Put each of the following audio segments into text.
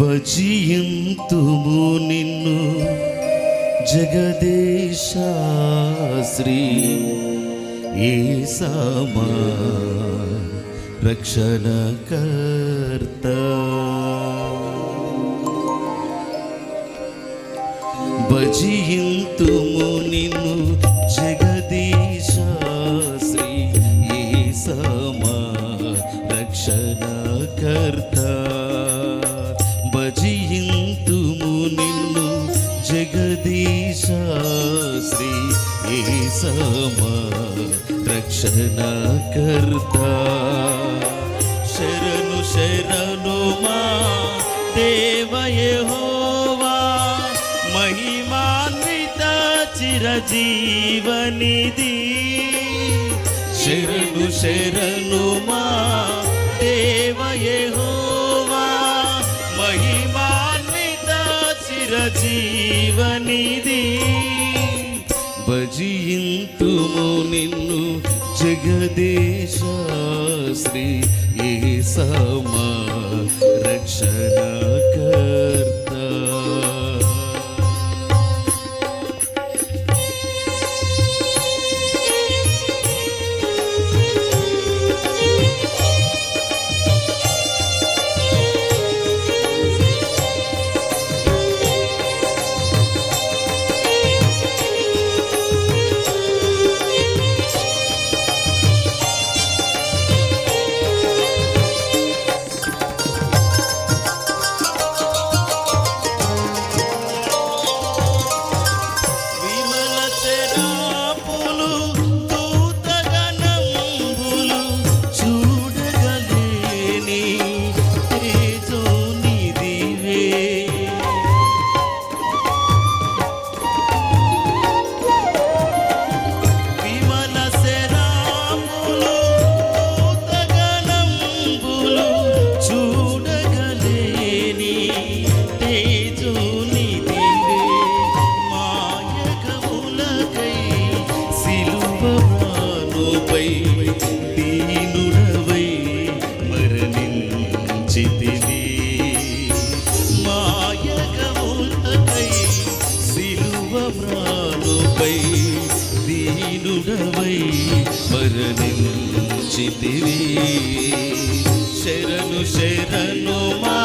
భజియంతుము నిన్ను జగదేశ శ్రీ ఏసమా రక్షణకర్త. భజియంతుము నిన్ను జగదీశ శ్రీ ఏసమా రక్షణకర్త. శరణు శరణు మా దేవయహోవా మహిమాన్విత చిరజీవనిధి. శరణు శరణు మా జీవనిది. భజింతుము నిన్ను జగదేశ ఏ ఏసమా రక్షణ. సిలువమానుపై దీనుడవై మరణించితివి. శరణు శరణు మా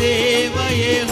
దేవయహోవా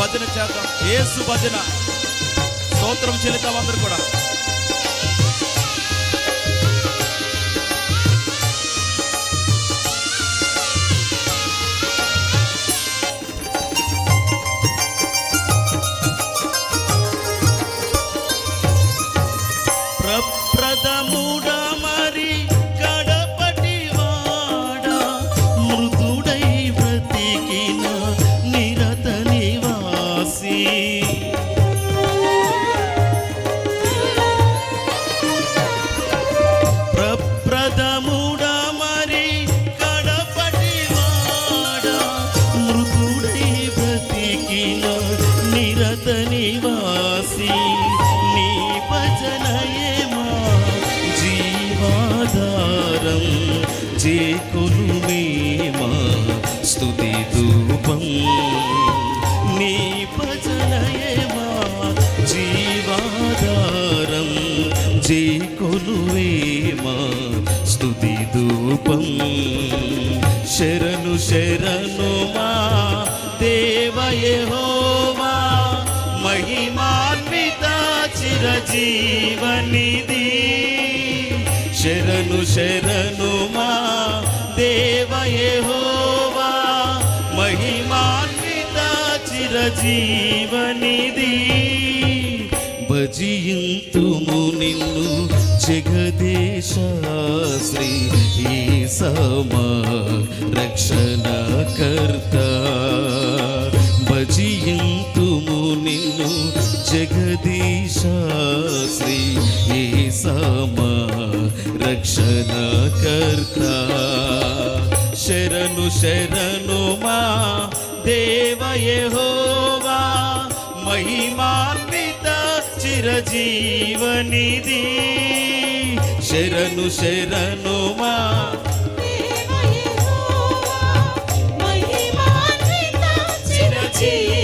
భజన చేద్దాం. ఏసు భజన. స్తోత్రం చెల్లిద్దాం అందరు కూడా. చేకొను మేమా స్తుతి ధూపం. నీ భజనయేమా జీవాధారం. చేకొను మేమా స్తుతి ధూపం. శరణు శరణు మా దేవయహోవా మహిమాన్విత చిరజీవనిది శరణు శరణు మా దేవయహోవా మహిమాన్విత చిరజీవనిది భజింతుము నిన్ను జగదేశ శ్రీ సమా రక్షణ కర్త భజింతుము నిన్ను జగదీశ శ్రీ సమా రక్షణకర్తా శరణు శరణు మా దేవ మహిమాన్విత చిరజీవనిది శరణు శరణు మా దేవ మహిమాన్విత చిరజీవ